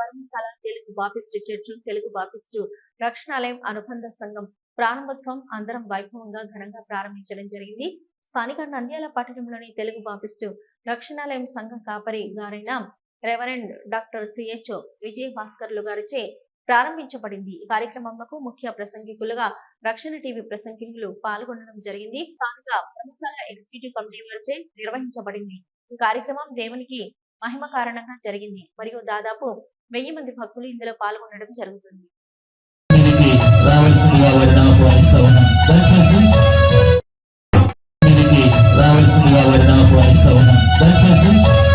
Dharmashala Telugu Baptist church Telugu Baptist రక్షణాలయం అనుబంధ సంఘం ప్రారంభోత్సవం అందరం వైభవంగా ఘనంగా ప్రారంభించడం జరిగింది. స్థానిక నంద్యాల పట్టణంలోని తెలుగు బాపిస్టు రక్షణాలయం సంఘం కాపరి గారైన రెవరెండ్ డాక్టర్ సిహెచ్ విజయ భాస్కర్లు గారిచే ప్రారంభించబడింది. ఈ కార్యక్రమంలో ముఖ్య ప్రసంగికులుగా రక్షణ టీవీ ప్రసంగికులు పాల్గొనడం జరిగింది. స్థానిక ధర్మశాల ఎగ్జిక్యూటివ్ కమిటీ వారిచే నిర్వహించబడింది. ఈ కార్యక్రమం దేవునికి మహిమ కారణంగా జరిగింది. మరియు దాదాపు వెయ్యి మంది భక్తులు ఇందులో పాల్గొనడం జరుగుతుంది. రావాల్సిందిగా వారిని ఆహ్వానిస్తా ఉన్నాం. దయచేసి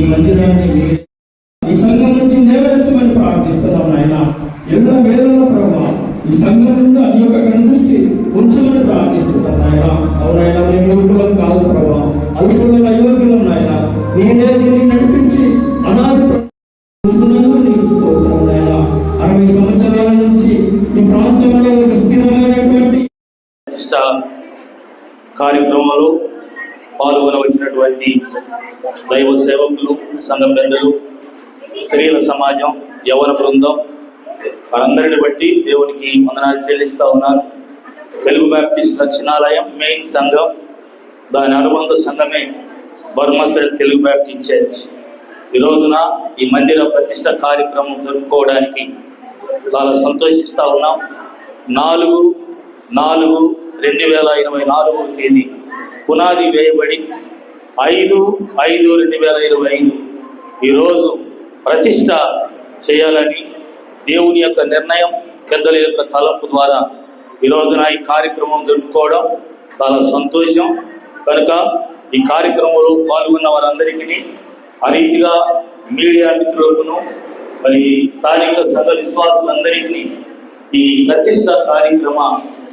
ఈ మందిరాన్ని ఈ సంఘం నుంచి లేవనెత్తమని ప్రార్థిస్తున్నాం నాయన. ఎన్నో వేలలో ప్రభావ ఈ సంఘం నుంచి అది యొక్క కనుదృష్టి ఉంచమని ప్రార్థిస్తున్నాం నాయన. అవునైనా మేము యువకులం కాదు ప్రభావ అల్పులం అయోగ్యులం నాయన. నేనే దీన్ని నడిపించి అనాది ఉంచుకున్నందుకు నీకు స్తోత్రం నాయన. అరవై సంవత్సరాల నుంచి ఈ ప్రాంతంలో ఒక స్థిరమైనటువంటి ప్రతిష్ట పాల్గొన వచ్చినటువంటి దైవ సేవకులు సంఘ పెద్దలు స్త్రీల సమాజం యవన బృందం వారందరిని బట్టి దేవునికి వందనాలు చెల్లిస్తూ ఉన్నారు తెలుగు బ్యాప్టిస్ట్ రక్షణాలయం మెయిన్ సంఘం దాని అనుబంధ సంఘమే బర్మసెల్ తెలుగు బ్యాప్టిస్ట్ చర్చ్. ఈ రోజున ఈ మందిర ప్రతిష్ట కార్యక్రమం జరుపుకోవడానికి చాలా సంతోషిస్తూ ఉన్నాం. నాలుగు నాలుగు రెండు వేల ఇరవై నాలుగవ తేదీ. పునాది వేయబడి ఐదు ఐదు రెండు వేల ఇరవై ఐదు ఈరోజు ప్రతిష్ట చేయాలని దేవుని యొక్క నిర్ణయం పెద్దల యొక్క తలంపు ద్వారా ఈ రోజున ఈ కార్యక్రమం జరుపుకోవడం చాలా సంతోషం. కనుక ఈ కార్యక్రమంలో పాల్గొన్న వారందరికీ అరీతిగా మీడియా మిత్రులకును మరి స్థానిక సంఘ విశ్వాసులందరికీ ఈ ప్రతిష్ట కార్యక్రమ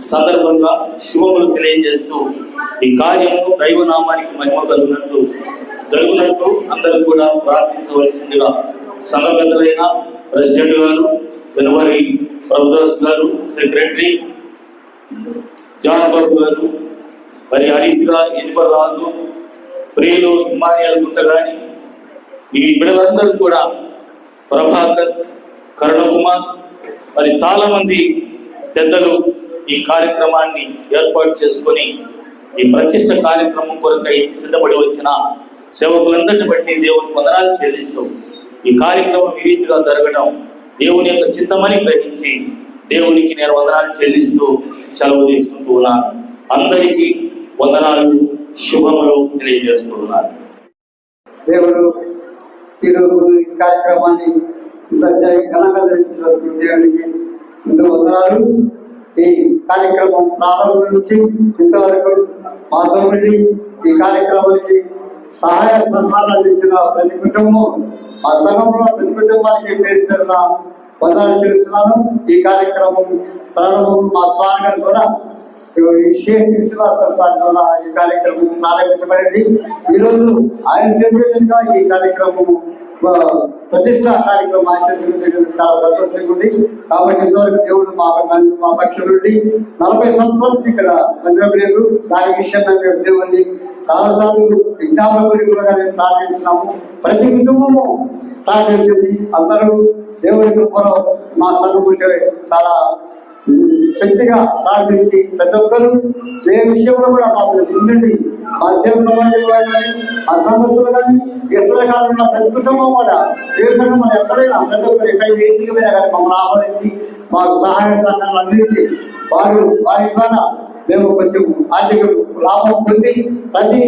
సందర్భంగా శుభములు తెలియజేస్తూ ఈ కార్యము దైవనామానికి మహిమ కలిగినట్లు జరుగునట్లు అందరూ కూడా ప్రార్థించవలసిందిగా సంఘ ప్రెసిడెంట్ గారు వెనువరి ప్రభుదాస్ గారు సెక్రటరీ జాన్ బాబు గారు మరి ఆ ఎనిపర్ రాజు ప్రియులు హిమాలయాలు గుంటగాని ఈ బిడ్డలందరూ కూడా ప్రభాకర్ కరుణకుమార్ మరి చాలామంది పెద్దలు ఈ కార్యక్రమాన్ని ఏర్పాటు చేసుకొని ఈ ప్రతిష్ట కార్యక్రమం కొరకై సిద్ధపడి వచ్చిన సేవకులందరిని బట్టి దేవుని వందనాలు చెల్లిస్తూ ఈ కార్యక్రమం ఈ రీతిగా జరగడం దేవుని యొక్క చిత్తమని గ్రహించి దేవునికి నేను వందనాలు చెల్లిస్తూ సెలవు తీసుకుంటూ ఉన్నాను. అందరికీ వందనాలు శుభములు తెలియజేస్తూ ఉన్నాను. దేవుడు ఈరోజు ఈ కార్యక్రమాన్ని సత్య ఘనంగా జరిపిస్తున్న దేవునికి వందనాలు. ఈ కార్యక్రమం ప్రారంభం నుంచి ఇంతవరకు మా తమ్ముడి ఈ కార్యక్రమానికి సహాయ సలహాలు అందించిన ప్రతి కుటుంబం మా సంఘంలో ప్రతి కుటుంబానికి పేరు పేరున వందనాలు చేస్తున్నాను ఈ కార్యక్రమం ప్రారంభం మా స్వామి గారి ద్వారా ఈ షేక్ ద్వారా ఈ కార్యక్రమం ప్రారంభించబడింది. ఈరోజు ఆయన చేతులుగా ఈ కార్యక్రమం ప్రతిష్ట కార్యక్రమం ఆయన చాలా సంతోషంగా ఉంది. కాబట్టి ఇంతవరకు దేవుడు మా మా పక్షం నుండి నలభై సంవత్సరాల నుంచి ఇక్కడ మందిరం లేదు. దాని విషయంలో మేము దేవుడిని చాలాసార్లు విజ్ఞాపన గురించి కూడా మేము ప్రార్థించినాము. ప్రతి కుటుంబము ప్రార్థించింది. అందరూ దేవుడి కృపలో మా సంఘం చాలా శక్తిగా ప్రార్థించి ప్రతి ఒక్కరు ఏ విషయంలో కూడా మాకు ముందుండి మా సేవ సమాజంలో కానీ మా సమస్యలు కానీ ఇతర కాలంలో ప్రతి కుటుంబం కూడా దేశంలో మనం ఎక్కడైనా ప్రతి ఒక్కరు ఎక్కడ ఏ ఇంటికి కానీ మమ్మల్ని ఆహ్వానించి మాకు సహాయ సహకారాలు అందించి వారు వారి ద్వారా మేము కొంచెం ఆర్థిక లాభం పొంది ప్రతి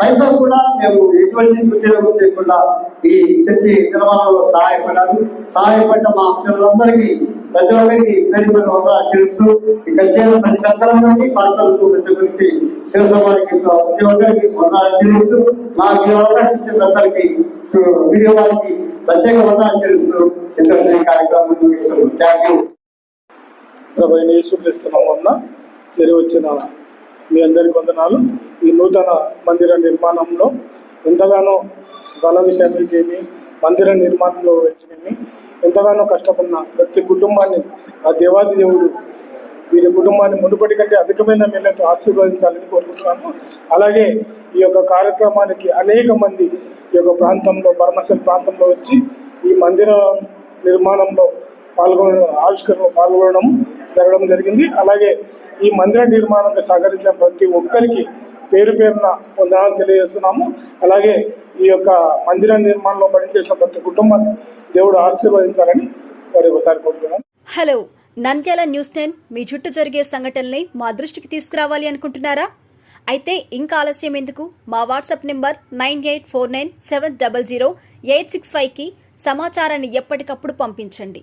పైసా కూడా మేము ఎటువంటి దుర్వినియోగం చేయకుండా ఈ చర్చి నిర్మాణంలో సహాయపడాలి. సహాయపడ్డ మా పిల్లలందరికీ ప్రతి ఒక్కరికి పేరు పేరు వందలు తెలుస్తూ ఇక్కడ చేరిన ప్రతి పెద్దలందరికీ పాత్రలకు ప్రతి ఒక్కరికి శివసభానికి ప్రతి ఒక్కరికి వందలు తెలుస్తూ నాకు ఈ అవకాశం ఇచ్చిన పెద్దలకి వీడియో వారికి ప్రత్యేక వందలు తెలుస్తూ ఇంత కార్యక్రమం ముగిస్తున్నాను థ్యాంక్ యూ ప్రభు అయిన యేసుక్రీస్తు చేరి వచ్చిన మీ అందరి వందనాలు. ఈ నూతన మందిర నిర్మాణంలో ఎంతగానో స్థల విషయానికేమి మందిర నిర్మాణంలో వచ్చినవి ఎంతగానో కష్టపడిన ప్రతి కుటుంబాన్ని ఆ దేవాది దేవుడు వీరి కుటుంబాన్ని మునుపటి కంటే అధికమైన మేళతో ఆశీర్వదించాలని కోరుకుంటున్నాను అలాగే ఈ యొక్క కార్యక్రమానికి అనేక మంది ఈ యొక్క ప్రాంతంలో బర్మసల్ ప్రాంతంలో వచ్చి ఈ మందిర నిర్మాణంలో పాల్గొన ఆవిష్కరణలో పాల్గొనడం జరగడం జరిగింది. అలాగే ఈ మందిర నిర్మాణానికి సహకరించిన ప్రతి ఒక్కరికి పేరు పేరున వందనాలు తెలియజేస్తున్నాము. అలాగే ఈ యొక్క మందిర నిర్మాణంలో పనిచేసిన ప్రతి కుటుంబాన్ని దేవుడు ఆశీర్వదించాలని మరి ఒకసారి కోరుతున్నాను. హలో నంద్యాల న్యూస్ టెన్ మీ చుట్టూ జరిగే సంఘటనల్ని మా దృష్టికి తీసుకురావాలి అనుకుంటున్నారా? అయితే ఇంకా ఆలస్యం ఎందుకు? మా WhatsApp number nine eight four nine seven double zero eight six ఫైవ్కి సమాచారాన్ని ఎప్పటికప్పుడు పంపించండి.